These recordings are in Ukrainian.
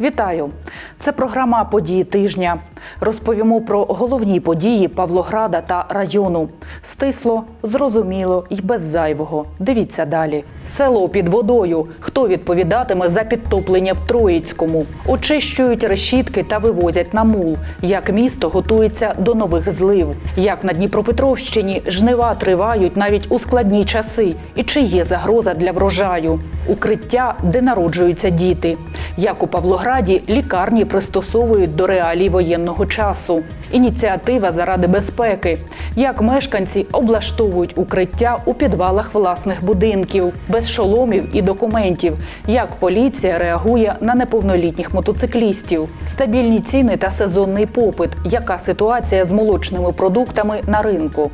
Вітаю! Це програма Події тижня. Розповімо про головні події Павлограда та району. Стисло, зрозуміло і без зайвого. Дивіться далі. Село під водою. Хто відповідатиме за підтоплення в Троїцькому? Очищують решітки та вивозять на мул. Як місто готується до нових злив? Як на Дніпропетровщині жнива тривають навіть у складні часи? І чи є загроза для врожаю? Укриття, де народжуються діти. Як у Павлограді лікарні пристосовують до реалій воєнного часу. Ініціатива заради безпеки. Як мешканці облаштовують укриття у підвалах власних будинків без шоломів і документів. Як поліція реагує на неповнолітніх мотоциклістів, стабільні ціни та сезонний попит. Яка ситуація з молочними продуктами на ринку?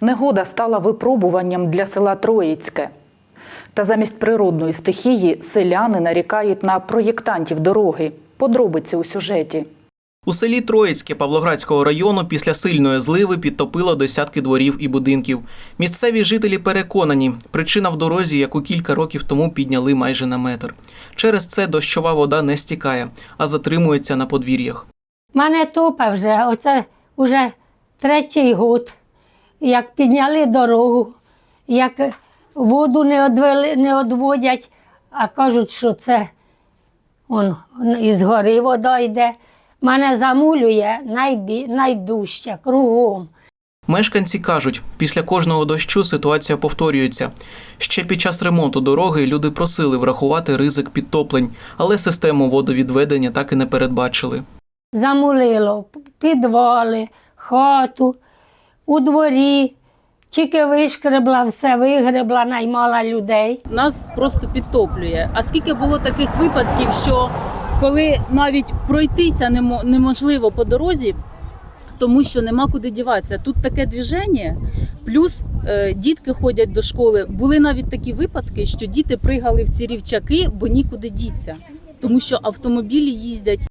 Негода стала випробуванням для села Троїцьке. Та замість природної стихії селяни нарікають на проєктантів дороги. Подробиці у сюжеті. У селі Троїцьке Павлоградського району після сильної зливи підтопило десятки дворів і будинків. Місцеві жителі переконані, причина в дорозі, яку кілька років тому підняли майже на метр. Через це дощова вода не стікає, а затримується на подвір'ях. Мене топе вже, оце вже третій год. Як підняли дорогу, як воду не одвели, не одводять, а кажуть, що це он, із гори вода йде. Мене замулює найбі, найдужче кругом. Мешканці кажуть, після кожного дощу ситуація повторюється. Ще під час ремонту дороги люди просили врахувати ризик підтоплень, але систему водовідведення так і не передбачили. Замулило підвали, хату, у дворі. Тільки вишкребла, все вигребла, наймала людей. нас просто підтоплює. А скільки було таких випадків, що коли навіть пройтися немо- неможливо по дорозі, тому що нема куди діватися. Тут таке движення, плюс е, дітки ходять до школи. Були навіть такі випадки, що діти пригали в ці рівчаки, бо нікуди діться, тому що автомобілі їздять.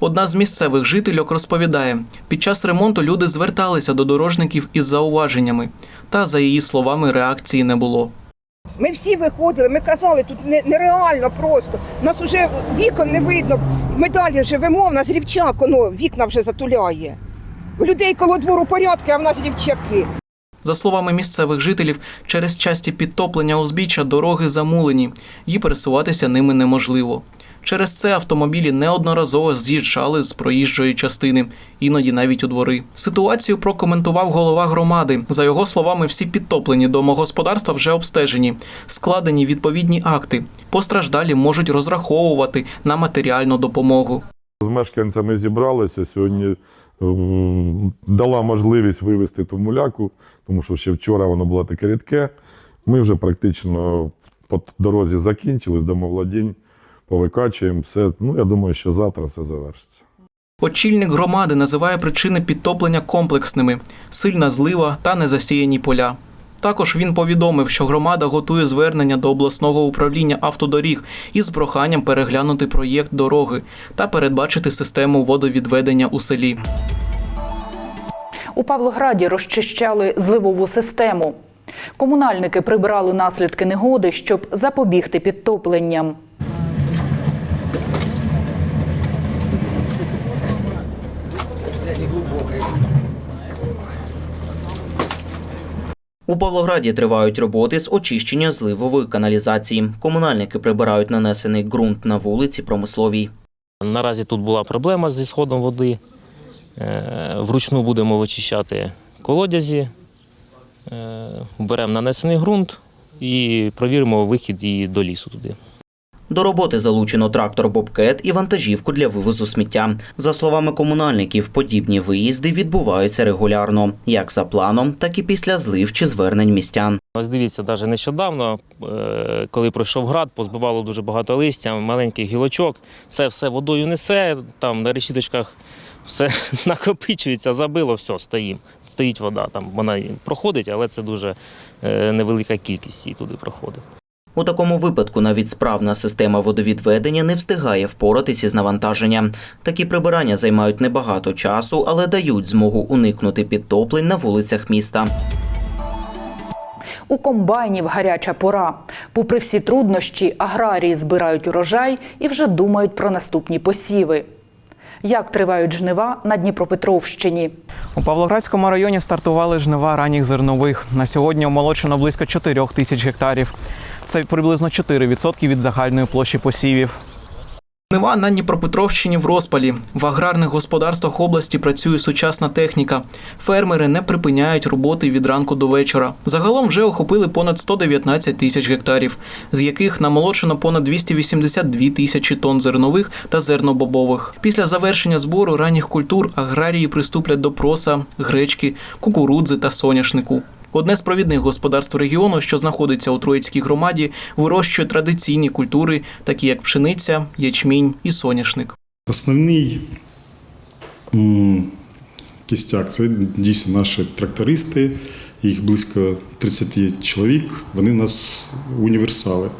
Одна з місцевих жительок розповідає, під час ремонту люди зверталися до дорожників із зауваженнями, та за її словами реакції не було. Ми всі виходили, ми казали, тут нереально просто. У нас вже вікон не видно. Ми далі живемо, в нас рівчак, воно вікна вже затуляє. У людей коло двору порядки, а в нас рівчаки. За словами місцевих жителів, через часті підтоплення узбіччя дороги замулені, і пересуватися ними неможливо. Через це автомобілі неодноразово з'їжджали з проїжджої частини, іноді навіть у двори. Ситуацію прокоментував голова громади. За його словами, всі підтоплені домогосподарства вже обстежені, складені відповідні акти. Постраждалі можуть розраховувати на матеріальну допомогу. З мешканцями зібралися сьогодні. Дала можливість вивезти ту муляку, тому що ще вчора воно було таке рідке. Ми вже практично по дорозі закінчили, з домовладінь, повикачуємо все. Ну, я думаю, що завтра все завершиться. Очільник громади називає причини підтоплення комплексними: сильна злива та незасіяні поля. Також він повідомив, що громада готує звернення до обласного управління автодоріг із проханням переглянути проєкт дороги та передбачити систему водовідведення у селі. У Павлограді розчищали зливову систему. Комунальники прибирали наслідки негоди, щоб запобігти підтопленням. У Павлограді тривають роботи з очищення зливової каналізації. Комунальники прибирають нанесений ґрунт на вулиці Промисловій. Наразі тут була проблема зі сходом води. Е, Вручну будемо вичищати колодязі, Е, беремо нанесений ґрунт і провіримо вихід і до лісу туди. До роботи залучено трактор Бобкет і вантажівку для вивозу сміття. За словами комунальників, подібні виїзди відбуваються регулярно, як за планом, так і після злив чи звернень містян. Ось дивіться, навіть нещодавно, е, коли пройшов град, позбивало дуже багато листя, маленьких гілочок. Це все водою несе, там на решіточках все накопичується, забило, все, стоїмо. Стоїть вода. Там вона проходить, але це дуже е, невелика кількість її туди проходить. У такому випадку навіть справна система водовідведення не встигає впоратись із навантаженням. Такі прибирання займають небагато часу, але дають змогу уникнути підтоплень на вулицях міста. У комбайнів гаряча пора. Попри всі труднощі, аграрії збирають урожай і вже думають про наступні посіви. Як тривають жнива на Дніпропетровщині? У Павлоградському районі стартували жнива ранніх зернових. На сьогодні омолочено близько 4 тисяч гектарів. Це приблизно 4% від загальної площі посівів. Нива на Дніпропетровщині в розпалі. В аграрних господарствах області працює сучасна техніка. Фермери не припиняють роботи від ранку до вечора. Загалом вже охопили понад 119 тисяч гектарів, з яких намолочено понад 282 тисячі тонн зернових та зернобобових. Після завершення збору ранніх культур аграрії приступлять до проса, гречки, кукурудзи та соняшнику. Одне з провідних господарств регіону, що знаходиться у Троїцькій громаді, вирощує традиційні культури, такі як пшениця, ячмінь і соняшник. Основний кістяк це дійсно наші трактористи, їх близько 30 чоловік, вони у нас універсали.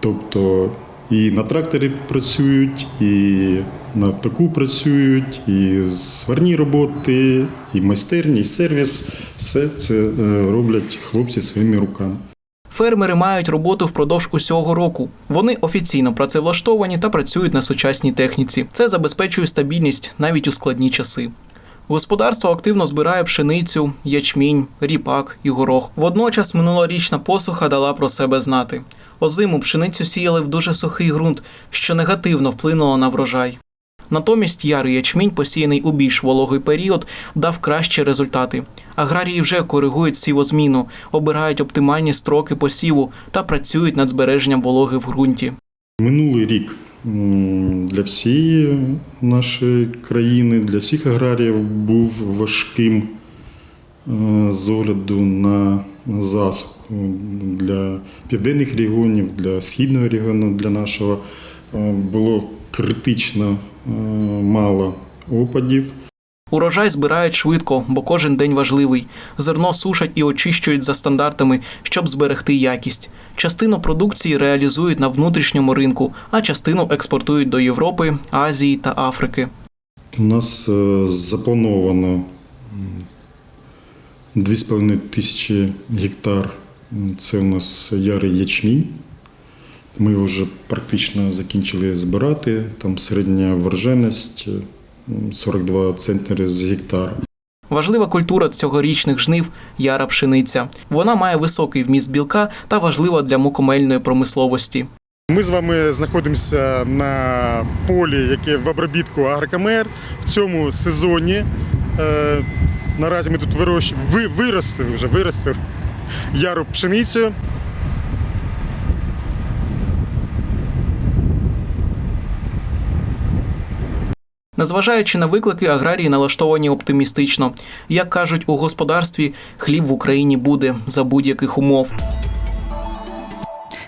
Тобто і на тракторі працюють, і на таку працюють, і сварні роботи, і майстерні, і сервіс. Все це е, роблять хлопці своїми руками. Фермери мають роботу впродовж усього року. Вони офіційно працевлаштовані та працюють на сучасній техніці. Це забезпечує стабільність навіть у складні часи. Господарство активно збирає пшеницю, ячмінь, ріпак і горох. Водночас минулорічна посуха дала про себе знати. Озиму пшеницю сіяли в дуже сухий ґрунт, що негативно вплинуло на врожай. Натомість ярий ячмінь, посіяний у більш вологий період, дав кращі результати. Аграрії вже коригують сівозміну, обирають оптимальні строки посіву та працюють над збереженням вологи в ґрунті. Минулий рік для всієї нашої країни, для всіх аграріїв був важким е, з огляду на засуху. Для південних регіонів, для східного регіону, для нашого е, було критично е, мало опадів. Урожай збирають швидко, бо кожен день важливий. Зерно сушать і очищують за стандартами, щоб зберегти якість. Частину продукції реалізують на внутрішньому ринку, а частину експортують до Європи, Азії та Африки. У нас е, заплановано м, 2,5 тисячі гектар. Це у нас ярий ячмінь. Ми вже практично закінчили збирати. Там середня врожайність м, 42 центнери з гектара. Важлива культура цьогорічних жнив яра пшениця. Вона має високий вміст білка та важлива для мукомельної промисловості. Ми з вами знаходимося на полі, яке в обробітку Агрокамер. В цьому сезоні е, наразі ми тут вирощ... ви, виростили вже виростили яру пшеницю. Незважаючи на виклики, аграрії налаштовані оптимістично. Як кажуть у господарстві, хліб в Україні буде за будь-яких умов.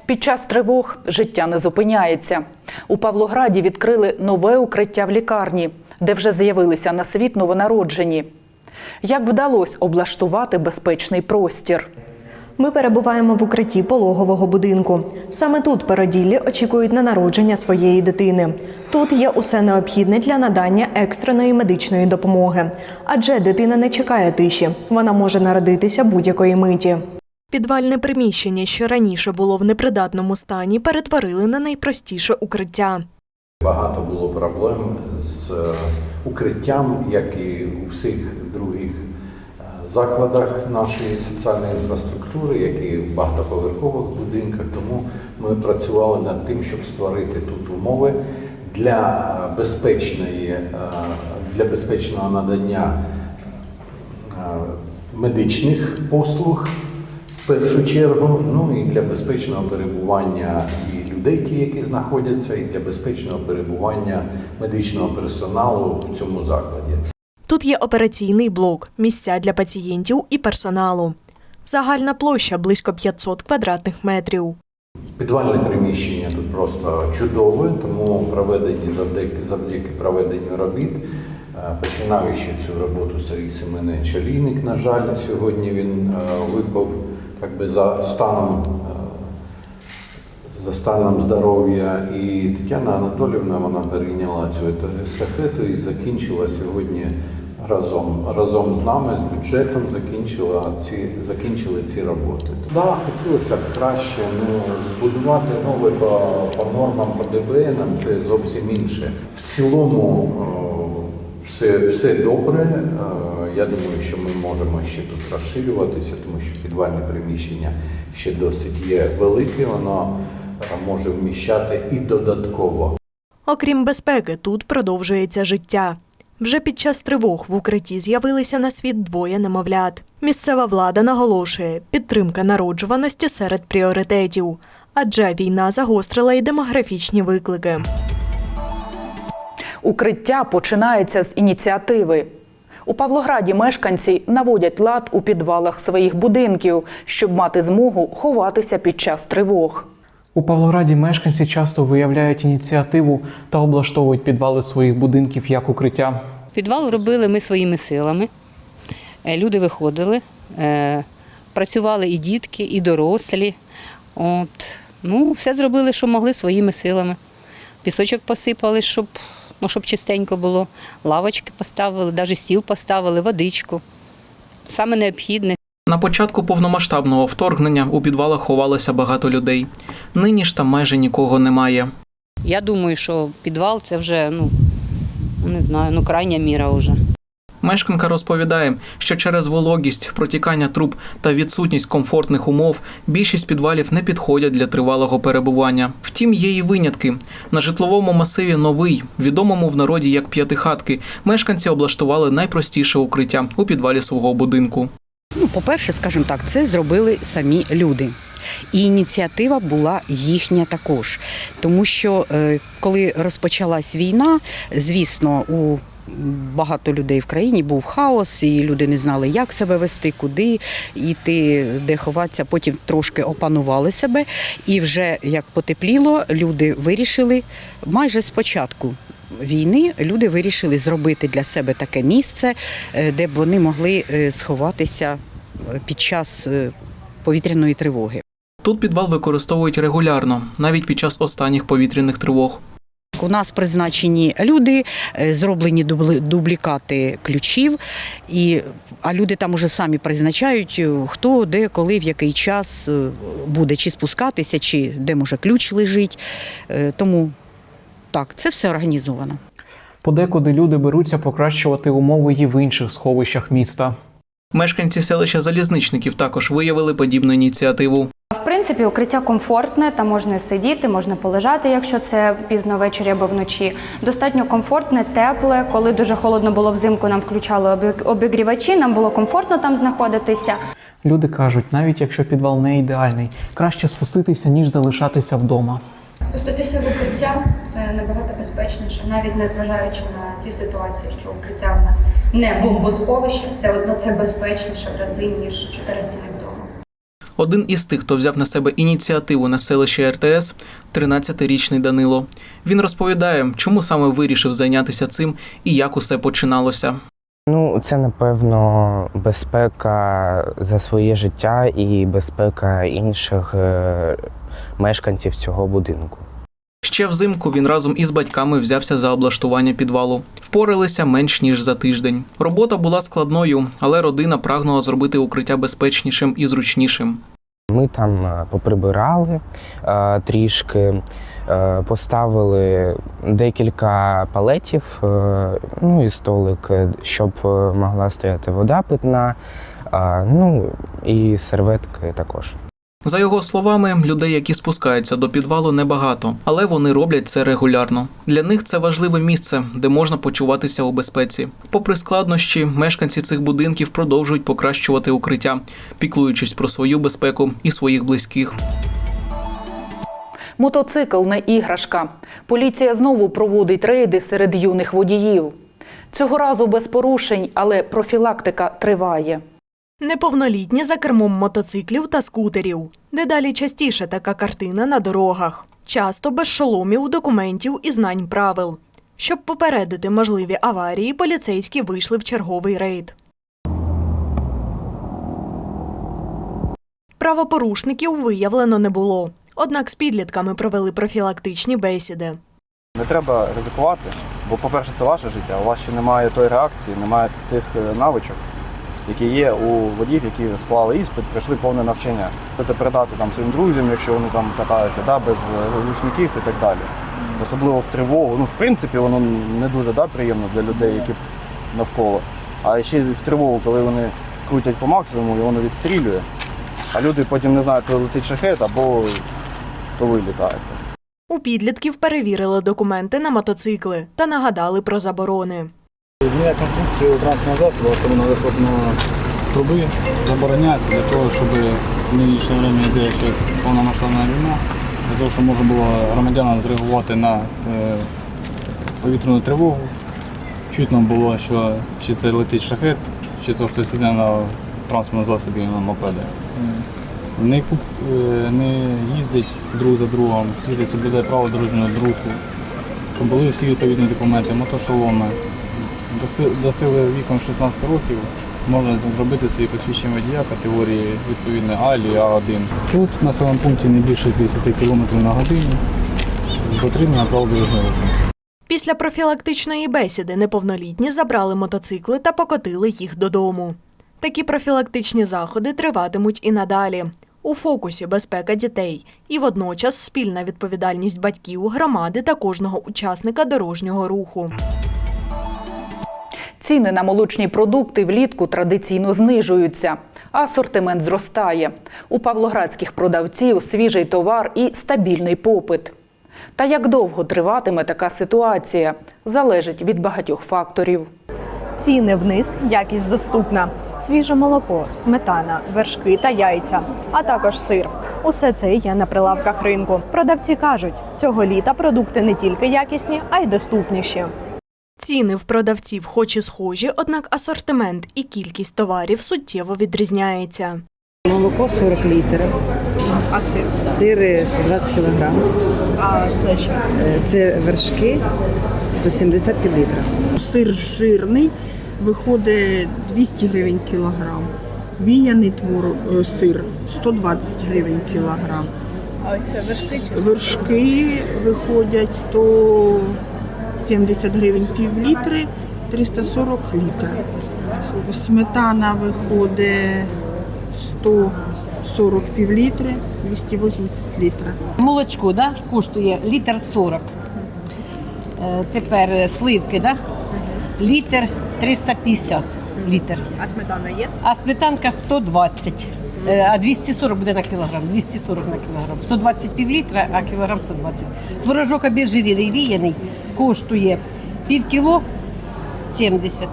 Під час тривог життя не зупиняється. У Павлограді відкрили нове укриття в лікарні, де вже з'явилися на світ новонароджені. Як вдалося облаштувати безпечний простір? Ми перебуваємо в укритті пологового будинку. Саме тут породіллі очікують на народження своєї дитини. Тут є усе необхідне для надання екстреної медичної допомоги. Адже дитина не чекає тиші, вона може народитися будь-якої миті. Підвальне приміщення, що раніше було в непридатному стані, перетворили на найпростіше укриття. Багато було проблем з е, укриттям, як і у всіх других закладах нашої соціальної інфраструктури, як і в багатоповерхових будинках. Тому ми працювали над тим, щоб створити тут умови для е, безпечної, е, для безпечного надання е, медичних послуг в першу чергу, ну і для безпечного перебування і людей, ті, які знаходяться, і для безпечного перебування медичного персоналу в цьому закладі. Тут є операційний блок, місця для пацієнтів і персоналу. Загальна площа близько 500 квадратних метрів. Підвальне приміщення тут просто чудове, тому проведені завдяки, завдяки проведенню робіт, е, починаючи цю роботу Сергій Семенович Олійник, на жаль, сьогодні він е, випав як би, за станом. е, За станом здоров'я і Тетяна Анатолівна вона перейняла цю естафету і закінчила сьогодні разом, разом з нами, з бюджетом закінчила ці, закінчили ці роботи. Да, хотілося б краще ну, збудувати нове по, по нормам по ДБНам, це зовсім інше. В цілому е, все, все добре. Е, Я думаю, що ми можемо ще тут розширюватися, тому що підвальне приміщення ще досить є велике, воно е, може вміщати і додатково. Окрім безпеки, тут продовжується життя. Вже під час тривог в укритті з'явилися на світ двоє немовлят. Місцева влада наголошує, підтримка народжуваності серед пріоритетів, адже війна загострила й демографічні виклики. Укриття починається з ініціативи. У Павлограді мешканці наводять лад у підвалах своїх будинків, щоб мати змогу ховатися під час тривог. У Павлограді мешканці часто виявляють ініціативу та облаштовують підвали своїх будинків як укриття. Підвал робили ми своїми силами. Е, Люди виходили, е, працювали і дітки, і дорослі. От. Ну, все зробили, що могли своїми силами. Пісочок посипали, щоб, ну, щоб чистенько було. Лавочки поставили, навіть стіл поставили, водичку. Саме необхідне. На початку повномасштабного вторгнення у підвалах ховалося багато людей. Нині ж там майже нікого немає. Я думаю, що підвал це вже, ну, не знаю, ну крайня міра вже. Мешканка розповідає, що через вологість, протікання труб та відсутність комфортних умов більшість підвалів не підходять для тривалого перебування. Втім, є і винятки. На житловому масиві новий, відомому в народі як п'ятихатки, мешканці облаштували найпростіше укриття у підвалі свого будинку. Ну, по-перше, скажімо так, це зробили самі люди. І ініціатива була їхня також. Тому що е, коли розпочалась війна, звісно, у багато людей в країні був хаос, і люди не знали, як себе вести, куди йти, де ховатися. Потім трошки опанували себе. І вже як потепліло, люди вирішили майже спочатку. Війни люди вирішили зробити для себе таке місце, е, де б вони могли е, сховатися е, під час повітряної тривоги. Тут підвал використовують регулярно, навіть під час останніх повітряних тривог. У нас призначені люди, зроблені дублікати ключів, і, а люди там уже самі призначають, хто, де, коли, в який час буде чи спускатися, чи де може ключ лежить. Тому так, це все організовано. Подекуди люди беруться покращувати умови і в інших сховищах міста. Мешканці селища залізничників також виявили подібну ініціативу. В принципі, укриття комфортне, там можна сидіти, можна полежати, якщо це пізно ввечері або вночі. Достатньо комфортне, тепле. Коли дуже холодно було взимку, нам включали обі- обігрівачі, нам було комфортно там знаходитися. Люди кажуть, навіть якщо підвал не ідеальний, краще спуститися, ніж залишатися вдома. Спуститися в укриття це набагато безпечніше, навіть незважаючи на ті ситуації, що укриття у нас не бомбосховище, все одно це безпечніше в рази, ніж чотири стіни вдома. Один із тих, хто взяв на себе ініціативу на селищі РТС, 13-річний Данило. Він розповідає, чому саме вирішив зайнятися цим і як усе починалося. Ну, це напевно безпека за своє життя і безпека інших е, мешканців цього будинку. Ще взимку він разом із батьками взявся за облаштування підвалу. Впоралися менш ніж за тиждень. Робота була складною, але родина прагнула зробити укриття безпечнішим і зручнішим. Ми там е, поприбирали е, трішки, е, поставили декілька палетів, ну і столик, щоб могла стояти вода питна, ну і серветки також. За його словами, людей, які спускаються до підвалу, небагато, але вони роблять це регулярно. Для них це важливе місце, де можна почуватися у безпеці. Попри складнощі, мешканці цих будинків продовжують покращувати укриття, піклуючись про свою безпеку і своїх близьких. Мотоцикл не іграшка. Поліція знову проводить рейди серед юних водіїв. Цього разу без порушень, але профілактика триває. Неповнолітні за кермом мотоциклів та скутерів. Дедалі частіше така картина на дорогах. Часто без шоломів, документів і знань правил. Щоб попередити можливі аварії, поліцейські вийшли в черговий рейд. Правопорушників виявлено не було. Однак з підлітками провели профілактичні бесіди. Не треба ризикувати, Бо, по-перше, це ваше життя, у вас ще немає тої реакції, немає тих е, навичок, які є у водіїв, які склали іспит, пройшли повне навчання. Це передати там своїм друзям, якщо вони там катаються, да, без е, глушників і так далі. Особливо в тривогу. Ну, в принципі, воно не дуже да, приємно для людей, які навколо. А ще в тривогу, коли вони крутять по максимуму і воно відстрілює, а люди потім не знають, коли летить шахет або то ви літаєте. У підлітків перевірили документи на мотоцикли та нагадали про заборони. Зміна конструкцію транспортного засобу, особливо вихлопної труби, забороняється для того, щоб в нинішнє время йде зараз повномасштабна війна, для того, щоб можна було громадянам зреагувати на е, повітряну тривогу. Чутно було, що чи це летить шахет, чи то хтось іде на транспортному засобі на мопеди. Не, куп- е, не їздять друг за другом, їздять соблюдає право дорожнього руху, щоб були всі відповідні документи, мотошоломи. Дости- Достигли віком 16 років, можна зробити свої посвідчення водія категорії відповідно А або А1. Тут в населеному пункті не більше 50 км на годину з дотриманням правил дорожнього руху. Після профілактичної бесіди неповнолітні забрали мотоцикли та покотили їх додому. Такі профілактичні заходи триватимуть і надалі. У фокусі безпека дітей і водночас спільна відповідальність батьків, громади та кожного учасника дорожнього руху. Ціни на молочні продукти влітку традиційно знижуються, асортимент зростає. У павлоградських продавців свіжий товар і стабільний попит. Та як довго триватиме така ситуація, залежить від багатьох факторів. Ціни вниз, якість доступна. Свіже молоко, сметана, вершки та яйця, а також сир. Усе це є на прилавках ринку. Продавці кажуть, цього літа продукти не тільки якісні, а й доступніші. Ціни в продавців хоч і схожі, однак асортимент і кількість товарів суттєво відрізняється. Молоко 40 літрів. А сир? Сир 120 кг. А це що? Це вершки 170 літрів. Сир жирний виходить 200 гривень кілограм. Віяний творог, е, сир 120 гривень кілограм. А ось це вершки чи Вершки виходять 170 гривень пів літри, 340 літрів. Сметана виходить 140 пів літри, 280 літрів. Молочко да, коштує літр 40. Е, Тепер сливки, да? літр 350 літр. А сметана є? А сметанка 120. Е, А 240 буде на кілограм. 240 на кілограм. 120 пів літра, а кілограм 120. Творожок обезжирений, віяний, коштує пів кіло 70,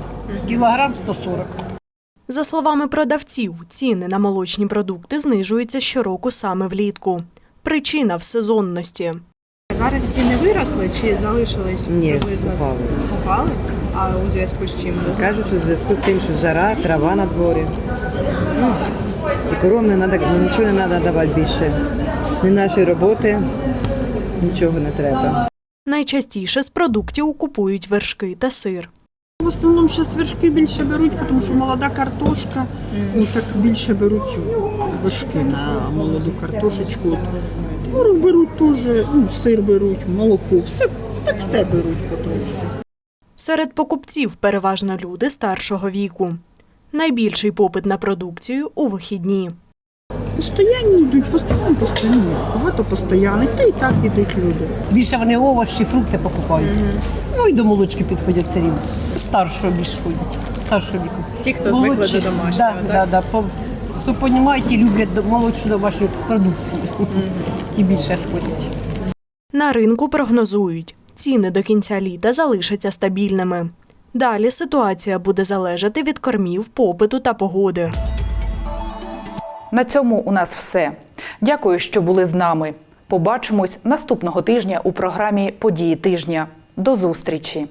кілограм 140. За словами продавців, ціни на молочні продукти знижуються щороку саме влітку. Причина в сезонності. Зараз ціни виросли чи залишились Ні, приблизно? Упали? А у зв'язку з чим? Кажуть, що в зв'язку з тим, що жара, трава на дворі. Ну, і коров не треба, нічого не треба давати більше. Ні нашої роботи, нічого не треба. Найчастіше з продуктів купують вершки та сир. В основному зараз вершки більше беруть, тому що молода картошка, ну, так більше беруть вершки на молоду картошечку. От Творог беруть теж, ну, сир беруть, молоко, все, так все беруть потрошки. Серед покупців переважно люди старшого віку. Найбільший попит на продукцію у вихідні. Постоянні йдуть, в основному постоянні. Багато постоянних, та і так йдуть люди. Більше вони овочі, фрукти покупають. Ну і до молочки підходять все рівно. Старшого більше ходять, старшого віку. Ті, хто звикли Молодші, до домашнього, Да, так? да, да. По- Хто розуміє, ті люблять до- молодшу домашню продукцію. Ті більше ходять. На ринку прогнозують, ціни до кінця літа залишаться стабільними. Далі ситуація буде залежати від кормів, попиту та погоди. На цьому у нас все. Дякую, що були з нами. Побачимось наступного тижня у програмі Події тижня. До зустрічі!